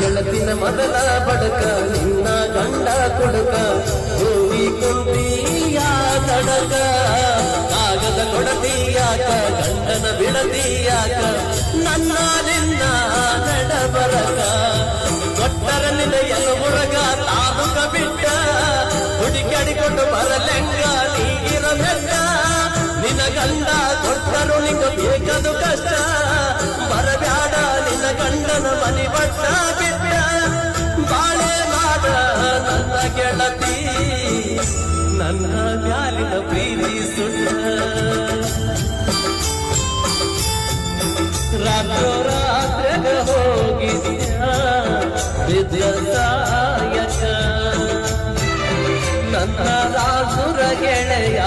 ಗೆಳತಿನ ಮೊದಲ ಬಡಕ, ನಿನ್ನ ಗಂಡ ಕೊಡಕ ಹೋಗಿ ಕುಂತೀಯ ತಡಕ ಕಾಗದ ಕೊಡತೀಯಾಕ, ಗಂಡನ ಬಿಡತೀಯಾಕ, ನನ್ನ ನಿನ್ನ ನಡಬರಕ ಕೊಟ್ಟರ ನಿನಯನ ಮುರಗ ತಾಲೂಕ ಬಿಟ್ಟ ಹುಡುಕಾಡಿಕೊಂಡು ಬರಲೆಂಗ ನೀಗಿರ ನಿನ್ನ ಗಂಡ ಕೊಟ್ಟರು ನಿಗ ಬೇಕದು ಕಷ್ಟ. ಗೆಳತಿ ನನ್ನ ಮ್ಯಾಲಿನ ಪ್ರೀತಿ ಸುಟ್ಟ. ರಾತ್ರೋ ರಾತ್ರಿ ಹೋಗಿದ್ಯ ವಿದ್ಯಾಸಾಯಕ ನನ್ನ ರಾಸುರ ಗೆಳೆಯ